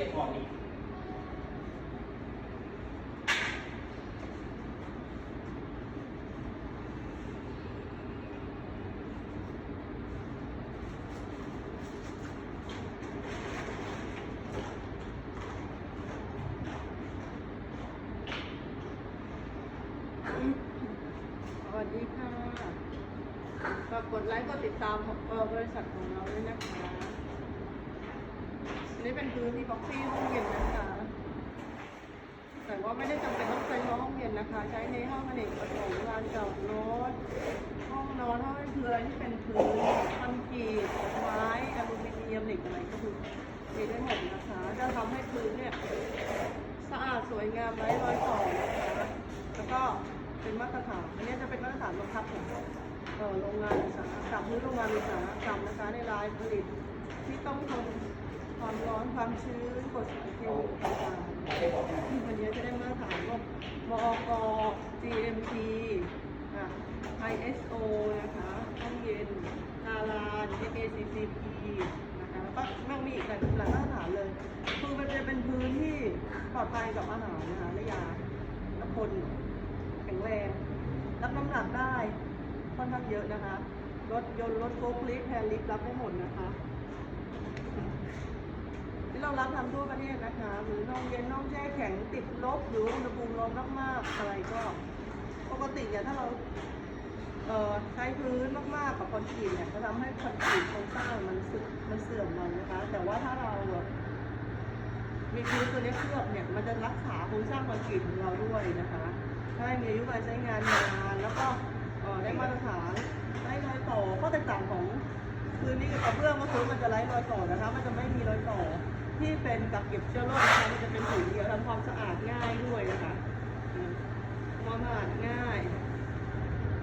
เก็บออีกสวัสดีค่ะฝากกดไลค์กดติดตามของบริษัทของเราด้วยนะคะ อันนี้เป็นพื้นที่บ็อกซี่ห้องเย็นนะคะ แต่ว่าไม่ได้จำเป็นต้องใช้ห้องเย็นนะคะ ใช้ในห้องอเนกประสงค์ลานจอดรถ ห้องนอนห้องเรือที่เป็นพื้นคอนกรีตไม้อลูมิเนียมเหล็กอะไรก็คือมีได้หมดนะคะ จะทำให้พื้นเนี่ยสะอาดสวยงามไร้รอยต่อนะคะแล้วก็เป็นมาตรฐานอันนี้จะเป็นมาตรฐานบังคับของเอ่อโรงงานอุตสาหกรรมพื้นโรงงานอุตสาหกรรมนะคะในรายผลิตที่ต้องทน ความร้อนความชื้นกรดสารเคมีต่างๆที่วันนี้จะได้มาตรฐานพวกมอก GMP อะ ISO นะคะห้องเย็นนาลาน ACCP นะคะแล้วก็ม่งมีอีกหลายหลายมาตรฐานเลย คือมันจะเป็นพื้นที่ปลอดภัยกับอาหารนะคะและยาและคนแข็งแรง รับน้ำหนักได้ค่อนข้างเยอะนะคะ รถยนต์รถโฟล์คลิฟแฮนลิฟรับได้หมดนะคะ เรารับทำทั่วประเทศนะคะ หรือน้องเย็นน้องแช่แข็งติดลบหรืออุณหภูมิร้อนมากๆอะไรก็ ปกติเนี่ยถ้าเราเอ่อใช้พื้นมากๆกับคอนกรีตเนี่ยจะทำให้คอนกรีตโครงสร้างมันเสื่อมมันเสื่อมลงนะคะ แต่ว่าถ้าเราแบบมีพื้นตัวนี้เคลือบเนี่ยมันจะรักษาโครงสร้างคอนกรีตของเราด้วยนะคะให้มีอายุการใช้งานนานแล้วก็ได้มาตรฐานได้รอยต่อข้อแตกต่างของพื้นนี้กับกระเบื้องก็คือมันจะไร้รอยต่อนะคะ มันจะไม่มีรอยต่อ ที่เป็นกับเก็บเชื้อโรคนะคะมันจะเป็นสีเดียวทำความสะอาดง่ายด้วยนะคะความสะอาดง่าย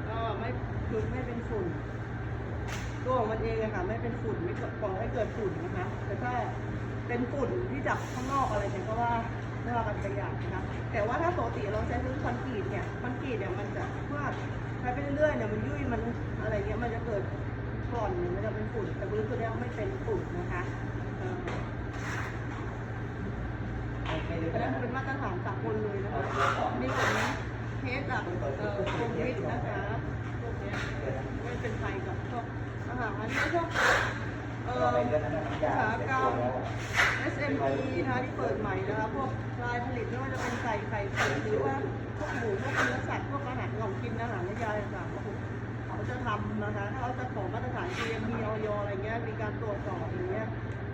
ก็ไม่คือไม่เป็นฝุ่นตัวของมันเองอะค่ะไม่เป็นฝุ่นไม่ก่อให้เกิดฝุ่นนะคะ แต่ถ้าเป็นฝุ่นที่จากข้างนอกอะไรเนี่ยก็ว่าไม่ว่ากันไปอย่างนะคะแต่ว่าถ้าปกติเราใช้พื้นคอนกรีตเนี่ยคอนกรีตเนี่ยมันจะว่าใช้ไปเรื่อยๆเนี่ยมันยุ่ยมันอะไรเงี้ยมันจะเกิดก่อนเนี่ยมันจะเป็นฝุ่นแต่พื้นตัวเนี้ยไม่เป็นฝุ่นนะคะ อันนั้นเป็นมาตรฐานสากลเลยนะคะนี่เป็นเทสแบบโควิดนะคะพวกนี้ไม่เป็นไฟกับพวกอาหารพวกเอ่ออุตสาหกรรม SME นะคะที่เปิดใหม่นะคะพวกรายผลิตไม่ว่าจะเป็นไก่ไข่เป็ดหรือว่าพวกหมูพวกเนื้อสัตว์พวกอาหารของกินอาหารและยาต่างๆเขาจะทำนะคะถ้าเขาจะขอมาตรฐาน GMP ออยอะไรเงี้ยมีการตรวจสอบอย่างเงี้ย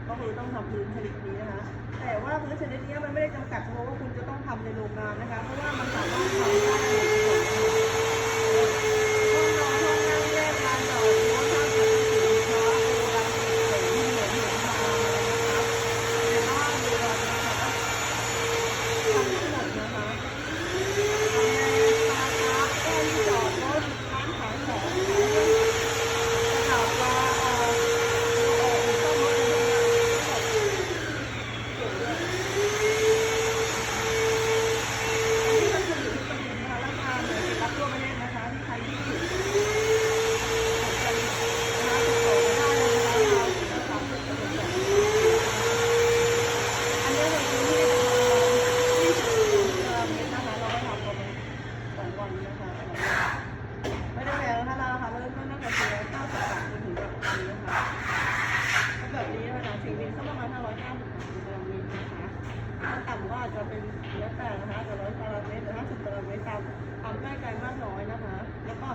ก็คือต้องทำพื้นชนิดนี้นะคะ แต่ว่าพื้นชนิดนี้มันไม่ได้จำกัดเฉพาะว่าคุณจะต้องทำในโรงงานนะคะ เพราะว่ามันสามารถทำได้ในห้องนอนห้องนั่งแยกลานจอดรถห้างสรรพสินค้าโกดังเสริมเหมือนเหมือนมานะคะในบ้านเรือนนะคะ ทำได้หมดนะคะทำในตลาดนัดเอ็นจอดรถร้านขายของขายสถาบันเอ่อเอ่อซ่อมรถอะไรพวกเนี้ยก็แบบเกี่ยวด้วยอันนี้มันคืออยู่ที่ประเทศนะคะราคาเนี่ยรับทั่วประเทศนะคะที่ใครที่สนใจนะคะติดต่อมาได้เลยนะคะเราสามสิบเปอร์เซ็นต์ อันนี้ในพื้นที่ประมาณ20ตารางเมตรนะคะเราก็ทำประมาณสองวันนะคะไม่ได้แพงนะคะราคาเริ่มต้นตั้งแต่490บาทจนถึงแบบนี้นะคะถ้าแบบนี้นะคะสิ่งนี้สักประมาณ550บาทตารางเมตรนะคะถ้าต่ำก็อาจจะเป็นแล้วแต่นะคะแต่ร้อยตารางเมตรหรือ50ตารางเมตรตามความใกล้ไกลมากน้อยนะคะ แล้วก็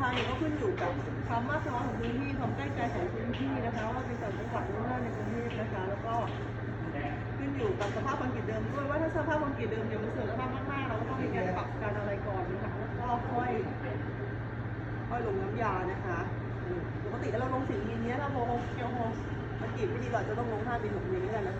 ราคาเนี่ยก็ขึ้นอยู่กับความมากน้อยของพื้นที่ความใกล้ไกลของพื้นที่นะคะว่าเป็นต่างจังหวัดหรือว่าในกรุงเทพนะคะ แล้วก็ขึ้นอยู่กับสภาพคอนกรีตเดิมด้วยว่าถ้าสภาพคอนกรีตเดิมเนี่ยมันเสื่อมสภาพมากๆเราก็ต้องมีการปรับการอะไรก่อนนะคะแล้วก็ค่อยค่อยลงน้ำยานะคะปกติเราลงสีอย่างเงี้ยเราโมเกียวโมคอนกรีตไม่ดีกว่าจะต้องลงท่าดินหกนี้กันนะ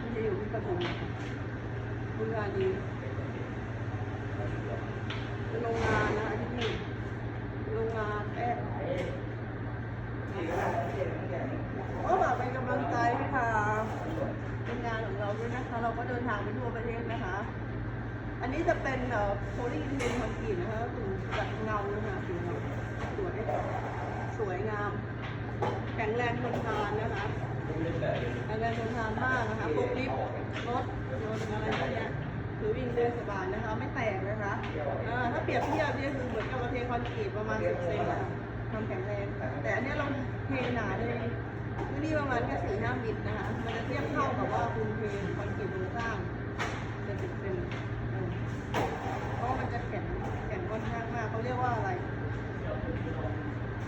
ไม่ใช่อยู่ที่ปทุม โรงงานนี้เป็นโรงงานนะที่นี่โรงงานแอบก็ฝากเป็นกำลังใจเดินทางไปทั่วประเทศนะคะ อันนี้จะเป็นเอ่อโพลีเทนคอนกรีตนะคะก็คือแบบเงานะคะสีเงสวยสวยงาม แข็งแรงทนทานนะคะแข็งแรงทนทานมากนะคะพวกลิฟต์รถยนต์อะไร หรือวิ่งได้สบายนะคะ ไม่แตกนะคะถ้าเปรียบเทียบเนี่ยคือเหมือนกับเราเทคอนกรีตประมาณ10เซนนะคะความแข็งแรง แต่อันนี้เราเทหนาเลยพื้นที่ประมาณแค่สี่ห้ามิลนะคะ มันจะเทียบเท่ากับว่าคุณเทคอนกรีตโครงสร้างเป็นสิบเซนเพราะมันจะแข็งแข็งค่อนข้างมากเขาเรียกว่าอะไร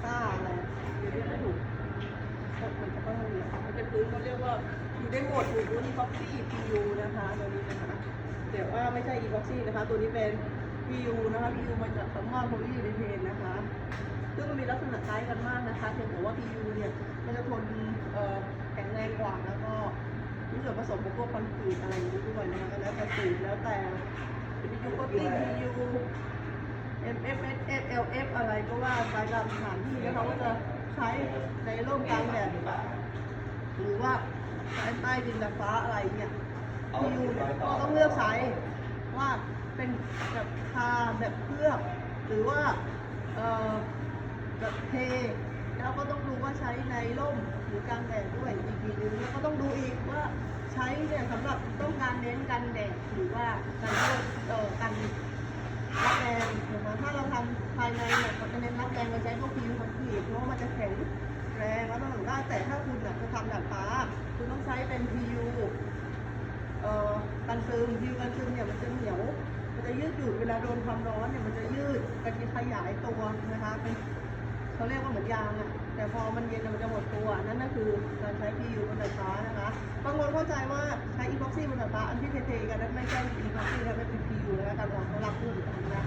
ต้าอะไรเรียกไม่ถูกมันจะต้องเหลือมันเป็นพื้นเขาเรียกว่าอยู่ได้หมดอยู่รุ่น Epoxy PU นะคะตัวนี้นะคะ เดี๋ยวว่าไม่ใช่ Epoxy นะคะ ตัวนี้เป็น PU นะคะ PU มาจากคำว่า polyurethane นะคะซึ่งมันมีลักษณะคล้ายกันมากนะคะเพียงแต่ว่า PU เนี่ยมันจะทนแข็งแรงกว่าแล้วก็มีส่วนผสมของพวกคอนกรีตอะไรอย่างนี้ด้วยนะคะแล้วแต่สูตรแล้วแต่ PU coating PU MFS FLF อะไรก็ว่าไปตามสถานที่แล้วเขาจะใช้ในร่มกลางแดดหรือว่าใช้ใต้ดินดาฟ้าอะไรเนี่ย เนี่ยก็ต้องเลือกใช้ว่าเป็นแบบทาแบบเคลือบหรือว่าเอ่อแบบเทแล้วก็ต้องดูว่าใช้ในร่มหรือกลางแดดด้วยอีกทีนึงแล้วก็ต้องดูอีกว่าใช้เนี่ยสำหรับต้องการเน้นกันแดดหรือว่าการเอ่อกันรับแรงนะคะถ้าเราทำภายในเนี่ยเราจะเน้นรับแรงเราใช้พวกพิวคอนกรีตเพราะว่ามันจะแข็งแรงแล้วต้องได้แต่ถ้าคุณอยากจะทำดาดฟ้าคุณต้องใช้เป็นพิว เอ่อกันซึมพิวกันซึมเนี่ยมันจะเหนียว มันจะยืดหยุ่นเวลาโดนความร้อนเนี่ยมันจะยืดกระขยายตัวนะคะเป็นเขาเรียกว่าเหมือนยางอะแต่พอมันเย็นมันจะหมดตัว นั่นก็คือการใช้พิวบนดาดฟ้านะคะบางคนเข้าใจว่าใช้อีพ็อกซี่บนดาดฟ้าอันที่เทๆกันนั้นไม่ใช่อีพ็อกซี่นะเป็นพิวนะคะการวางสำหรับผู้หญิงนะ